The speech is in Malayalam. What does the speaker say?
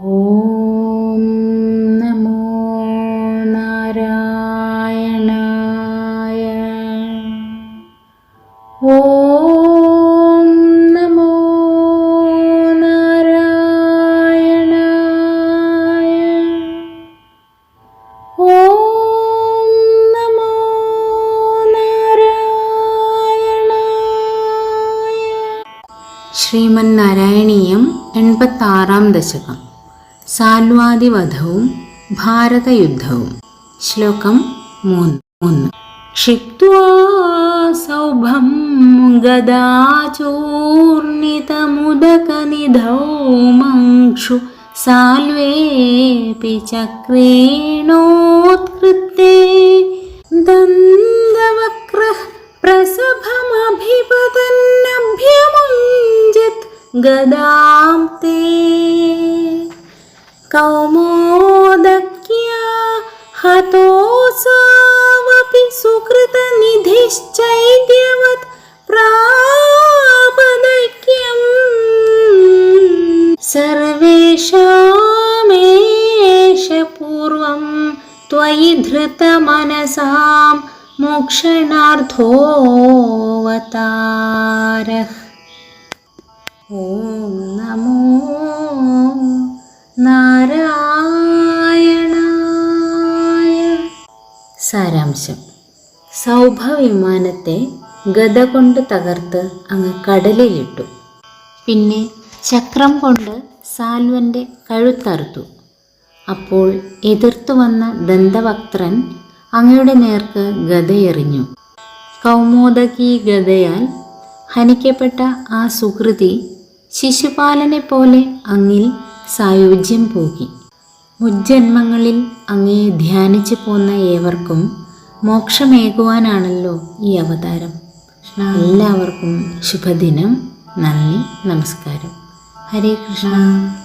ഓം നമോ നാരായണായ. ഓം നമോ നാരായണായ. ഓം നമോ നാരായണായ. ശ്രീമന്നാരായണീയം എൺപത്താറാം ദശകം. साल्वादिवधौ भारतयुद्धौ श्लोकं मुन् क्षिप्त्वा सौभं गदाचूर्णितमुदकनिधौ मक्षु साल्वेऽपि चक्रेणोत्कृते दन्दवक्रः प्रसभमभिपतन्नभ्यमुञ्जित् गदां ते कौमोदक्या हतोऽसावपि सुकृतनिधिश्चैद्यवत् प्रापदैक्यम्। सर्वेषामेष पूर्वं त्वयि धृतमनसां मोक्षणार्थोऽवतारः। ॐ नमो നാരായണായ. സാരാംശം. സൗഭവിമാനത്തെ ഗത കൊണ്ട് തകർത്ത് അങ്ങ് കടലിലിട്ടു. പിന്നെ ചക്രം കൊണ്ട് സാൽവന്റെ കഴുത്തറുത്തു. അപ്പോൾ എതിർത്തു വന്ന ദന്തവക്ത്രൻ അങ്ങയുടെ നേർക്ക് ഗതയെറിഞ്ഞു കൗമോദകി ഗതയാൽ ഹനിക്കപ്പെട്ട ആ സുഹൃതി ശിശുപാലനെ പോലെ അങ്ങിൽ സായുജ്യം പോകി. മുജ്ജന്മങ്ങളിൽ അങ്ങേ ധ്യാനിച്ചു പോന്ന ഏവർക്കും മോക്ഷമേകുവാനാണല്ലോ ഈ അവതാരം. എല്ലാവർക്കും ശുഭദിനം നന്ദി നമസ്കാരം. ഹരേ കൃഷ്ണ.